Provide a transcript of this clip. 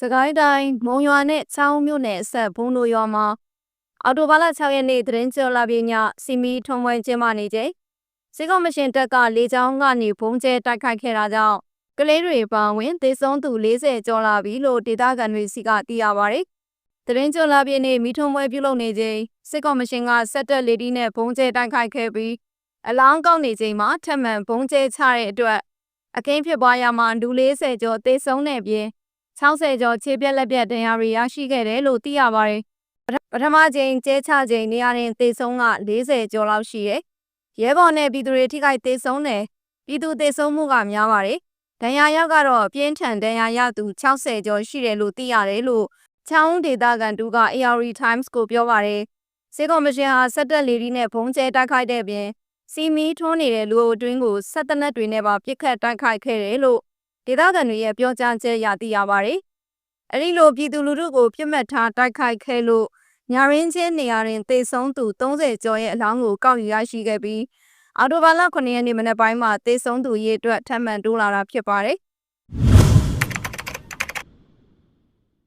စကိုင်းတိုင်းမုံရွာနဲ့ချောင်းမြို့နယ်အဆက်ဘုံတို့ရွာမှာအော်တိုဘာလ6ရက်နေ့သတင်းကျော်လာပြညစီမီထုံပွဲကျင်းပနေချိန်စစ်ကောမရှင်တပ်ကလေကြောင်းကနေဘုံကျဲတိုက်ခိုက်ခဲ့တာကြောင့်ကလေးတွေပါဝင်သေဆုံးသူ40ကျော်လာပြီလို့ဒေသခံတွေစီကသိရပါဗျ။သတင်းကျော်လာပြနေ့မိထုံပွဲပြုလုပ်နေချိန်စစ်ကောမရှင်ကစက်တက်လေဒီနဲ့ဘုံကျဲတိုက်ခိုက်ခဲ့ပြီးအလောင်းကောက်နေချိန်မှာထပ်မံဘုံကျဲချတဲ့အတွက်အခင်းဖြစ်ပွားရမှာလူ40ကျော်သေဆုံးတဲ့ပြင် 60ကျော်ခြေပြက်လက်ပြက်ဒဏ်ရာတွေရရှိခဲ့တယ်လို့သိရပါတယ်။ပထမချိန်ကျဲချချိန်နေရာတင်သေဆုံးက40ကျော်လောက်ရှိတယ်။ရဲဘော်နဲ့ပြည်သူတွေထိခိုက်သေဆုံးတယ်။ပြည်သူသေဆုံးမှုကများပါတယ်။ဒဏ်ရာရောက်ကတော့ပြင်းထန်ဒဏ်ရာရသူ60ကျော်ရှိတယ်လို့သိရတယ်လို့ချောင်းဒေတာကန်တူက AR Times ကိုပြောပါတယ်။စေကောမရှင်ဟာစက်တက်လေဒီနဲ့ဘုံကျဲတိုက်ခိုက်တဲ့ပြင်စီမီထွန်းနေတဲ့လူအုပ်အတွင်းကိုဆက်တနက်တွေနဲ့ပါပြစ်ခတ်တိုက်ခိုက်ခဲ့တယ်လို့ ဒေသခံတွေရဲ့ပြောကြားချက်ရသိရပါတယ်။အဲဒီလိုပြည်သူလူထုကိုပြစ်မှတ်ထားတိုက်ခိုက်ခဲ့လို့ညာရင်းချင်းနေရာတွင်သေဆုံးသူ30ကျော်ရဲ့အလောင်းကိုကောက်ယူရရှိခဲ့ပြီးအော်တိုဘာလ9ရက်နေ့မနက်ပိုင်းမှာသေဆုံးသူရေအတွက်ထပ်မံတိုးလာတာဖြစ်ပါတယ်